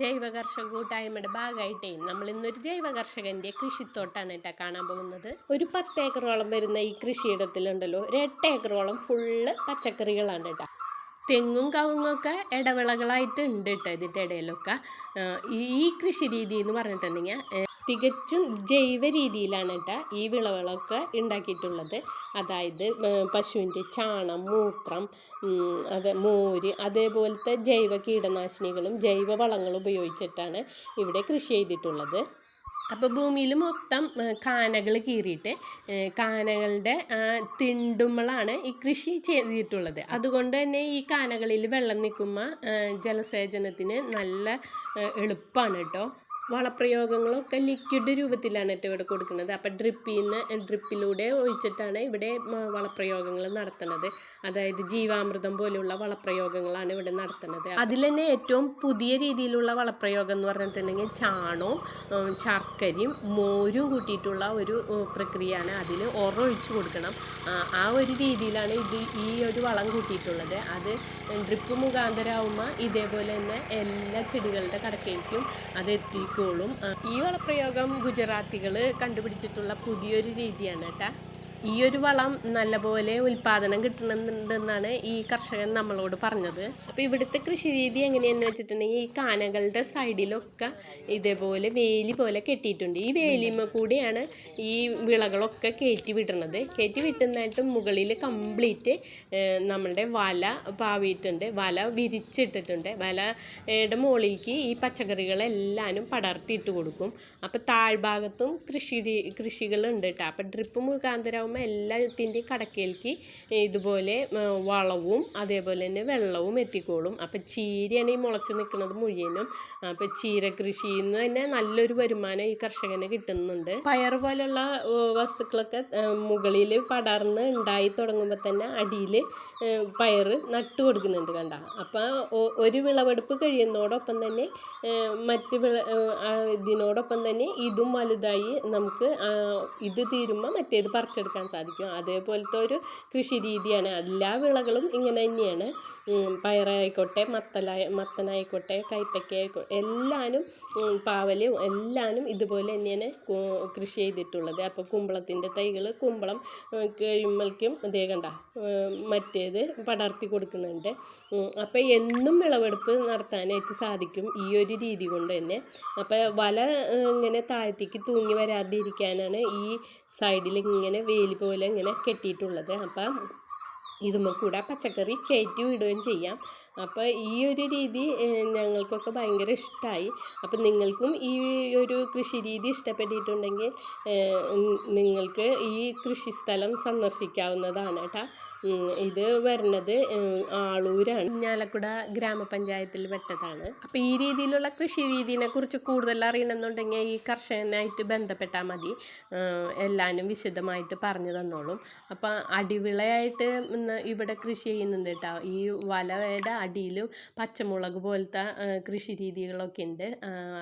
ജൈവ കർഷക കൂട്ടായ്മയുടെ ഭാഗമായിട്ടേ നമ്മൾ ഇന്നൊരു ജൈവ കർഷകന്റെ കൃഷിത്തോട്ടാണ് കേട്ടോ കാണാൻ പോകുന്നത്. ഒരു പത്ത് ഏക്കറോളം വരുന്ന ഈ കൃഷിയിടത്തിലുണ്ടല്ലോ ഒരു എട്ട് ഏക്കറോളം ഫുള്ള് പച്ചക്കറികളാണ് കേട്ടോ. തെങ്ങും കവുങ്ങൊക്കെ ഇടവിളകളായിട്ട് ഉണ്ട് കേട്ടോ ഇതിന്റെ ഇടയിലൊക്കെ. ഈ കൃഷി രീതി എന്ന് പറഞ്ഞിട്ടുണ്ടെങ്കിൽ തികച്ചും ജൈവ രീതിയിലാണ് കേട്ടോ ഈ വിളകളൊക്കെ ഉണ്ടാക്കിയിട്ടുള്ളത്. അതായത് പശുവിന്റെ ചാണം മൂത്രം അത് മോര് അതേപോലത്തെ ജൈവ കീടനാശിനികളും ജൈവ വളങ്ങളും ഉപയോഗിച്ചിട്ടാണ് ഇവിടെ കൃഷി ചെയ്തിട്ടുള്ളത്. അപ്പോൾ ഭൂമിയിൽ മൊത്തം കാനകൾ കീറിയിട്ട് കാനകളുടെ തിണ്ടുമ്പളാണ് ഈ കൃഷി ചെയ്തിട്ടുള്ളത്. അതുകൊണ്ട് തന്നെ ഈ കാനകളിൽ വെള്ളം നിൽക്കുമ്പോൾ ജലസേചനത്തിന് നല്ല എളുപ്പമാണ് കേട്ടോ വളപ്രയോഗങ്ങളൊക്കെ ലിക്വിഡ് രൂപത്തിലാണ് കേട്ടോ ഇവിടെ കൊടുക്കുന്നത്. അപ്പം ഡ്രിപ്പിൽ നിന്ന് ഡ്രിപ്പിലൂടെ ഒഴിച്ചിട്ടാണ് ഇവിടെ വളപ്രയോഗങ്ങൾ നടത്തുന്നത്. അതായത് ജീവാമൃതം പോലെയുള്ള വളപ്രയോഗങ്ങളാണ് ഇവിടെ നടത്തുന്നത്. അതിൽ തന്നെ ഏറ്റവും പുതിയ രീതിയിലുള്ള വളപ്രയോഗം എന്ന് പറഞ്ഞിട്ടുണ്ടെങ്കിൽ ചാണവും ശർക്കരയും മോരും കൂട്ടിയിട്ടുള്ള ഒരു പ്രക്രിയയാണ് അതിൽ ഒറൊഴിച്ച് കൊടുക്കണം. ആ, ഒരു രീതിയിലാണ് ഇത് ഈ ഒരു വളം കൂട്ടിയിട്ടുള്ളത്. അത് ഡ്രിപ്പ് മുഖാന്തരമാകുമ്പോൾ ഇതേപോലെ തന്നെ എല്ലാ ചെടികളുടെ കടക്കേക്കും അത് എത്തിക്കോളും ആ, ഈ വളപ്രയോഗം ഗുജറാത്തികൾ കണ്ടുപിടിച്ചിട്ടുള്ള പുതിയൊരു രീതിയാണ് കേട്ടോ ഈ ഒരു വളം നല്ലപോലെ ഉൽപാദനം കിട്ടുന്നുണ്ടെന്നാണ് ഈ കർഷകൻ നമ്മളോട് പറഞ്ഞത്. അപ്പോൾ ഇവിടുത്തെ കൃഷി രീതി എങ്ങനെയാന്ന് വെച്ചിട്ടുണ്ടെങ്കിൽ ഈ കാനകളുടെ സൈഡിലൊക്കെ ഇതേപോലെ വേലി പോലെ കെട്ടിയിട്ടുണ്ട്. ഈ വേലിമ കൂടിയാണ് ഈ വിളകളൊക്കെ കയറ്റി വിടുന്നത് കയറ്റി വിട്ടുന്നതായിട്ട് മുകളിൽ കംപ്ലീറ്റ് നമ്മളുടെ വല പാവിയിട്ടുണ്ട്. വല വിരിച്ചിട്ടിട്ടുണ്ട്. വലയുടെ മുകളിലേക്ക് ഈ പച്ചക്കറികളെല്ലാനും പടർത്തിയിട്ട് കൊടുക്കും. അപ്പോൾ താഴ്ഭാഗത്തും കൃഷി കൃഷികളുണ്ട് കേട്ടോ അപ്പോൾ ഡ്രിപ്പ് മുഖാന്തരമാകുമ്പോൾ എല്ലാത്തിന്റെയും കടക്കയിലേക്ക് ഇതുപോലെ വളവും അതേപോലെ തന്നെ വെള്ളവും എത്തിക്കോളും. അപ്പം ചീരയാണ് ഈ മുളച്ച് നിൽക്കുന്നത് മുഴുവനും. അപ്പം ചീര കൃഷിയിൽ നിന്ന് തന്നെ നല്ലൊരു വരുമാനം ഈ കർഷകന് കിട്ടുന്നുണ്ട്. പയർ പോലുള്ള വസ്തുക്കളൊക്കെ മുകളിൽ പടർന്ന് ഉണ്ടായി തുടങ്ങുമ്പോൾ തന്നെ അടിയിൽ പയർ നട്ടു കൊടുക്കുന്നുണ്ട് കണ്ട. അപ്പം ഒരു വിളവെടുപ്പ് കഴിയുന്നതോടൊപ്പം തന്നെ മറ്റ് വിള ഇതിനോടൊപ്പം തന്നെ ഇതും വലുതായി നമുക്ക് ഇത് തീരുമ്പോൾ മറ്റേത് പറിച്ചെടുക്കാൻ സാധിക്കും. അതേപോലത്തെ ഒരു കൃഷി രീതിയാണ്. എല്ലാ വിളകളും ഇങ്ങനെ തന്നെയാണ്. പയറായിക്കോട്ടെ മത്തലായ മത്തനായിക്കോട്ടെ കൈപ്പയ്ക്ക എല്ലാനും പാവലും എല്ലാനും ഇതുപോലെ തന്നെയാണ് കൃഷി ചെയ്തിട്ടുള്ളത്. അപ്പോൾ കുമ്പളത്തിന്റെ തൈകൾ കുമ്പളം കഴിയുമ്പോഴേക്കും ഇതേ കണ്ട മറ്റേത് പടർത്തി കൊടുക്കുന്നുണ്ട്. അപ്പോൾ എന്നും വിളവെടുപ്പ് നടത്താനായിട്ട് സാധിക്കും ഈ ഒരു രീതി കൊണ്ട് തന്നെ. അപ്പോൾ വല ഇങ്ങനെ താഴത്തേക്ക് തൂങ്ങി വരാതിരിക്കാനാണ് ഈ സൈഡിൽ ഇങ്ങനെ വേലി പോലെ ഇങ്ങനെ കെട്ടിയിട്ടുള്ളത്. അപ്പം ഇതുമ്മ കൂടെ പച്ചക്കറി കയറ്റി വിടുകയും ചെയ്യാം. അപ്പോൾ ഈ ഒരു രീതി ഞങ്ങൾക്കൊക്കെ ഭയങ്കര ഇഷ്ടമായി അപ്പം നിങ്ങൾക്കും ഈ ഒരു കൃഷി രീതി ഇഷ്ടപ്പെട്ടിട്ടുണ്ടെങ്കിൽ നിങ്ങൾക്ക് ഈ കൃഷി സ്ഥലം സന്ദർശിക്കാവുന്നതാണ് കേട്ടോ. ഇത് വരുന്നത് ആളൂരാണ്. ഞാലക്കുട ഗ്രാമപഞ്ചായത്തിൽ പെട്ടതാണ്. അപ്പോൾ ഈ രീതിയിലുള്ള കൃഷി രീതിയെ കുറിച്ച് കൂടുതൽ അറിയണമെന്നുണ്ടെങ്കിൽ ഈ കർഷകനായിട്ട് ബന്ധപ്പെട്ടാൽ മതി. എല്ലാവരും വിശദമായിട്ട് പറഞ്ഞു തന്നോളും. അപ്പോൾ അടിവിളയായിട്ട് ഇവിടെ കൃഷി ചെയ്യുന്നുണ്ട് കേട്ടോ. ഈ വലയുടെ അടിയിലും പച്ചമുളക് പോലത്തെ കൃഷി രീതികളൊക്കെ ഉണ്ട്.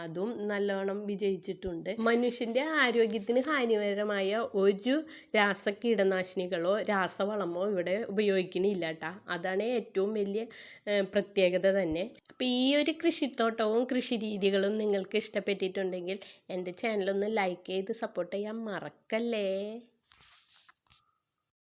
അതും നല്ലോണം വിജയിച്ചിട്ടുണ്ട്. മനുഷ്യന്റെ ആരോഗ്യത്തിന് ഹാനികരമായ ഒരു രാസ കീടനാശിനികളോ രാസവളമോ ഇവിടെ ഉപയോഗിക്കണില്ല കേട്ടോ അതാണ് ഏറ്റവും വലിയ പ്രത്യേകത തന്നെ. അപ്പോൾ ഈ ഒരു കൃഷിത്തോട്ടവും കൃഷി രീതികളും നിങ്ങൾക്ക് ഇഷ്ടപ്പെട്ടിട്ടുണ്ടെങ്കിൽ എന്റെ ചാനലൊന്ന് ലൈക്ക് ചെയ്ത് സപ്പോർട്ട് ചെയ്യാൻ മറക്കല്ലേ?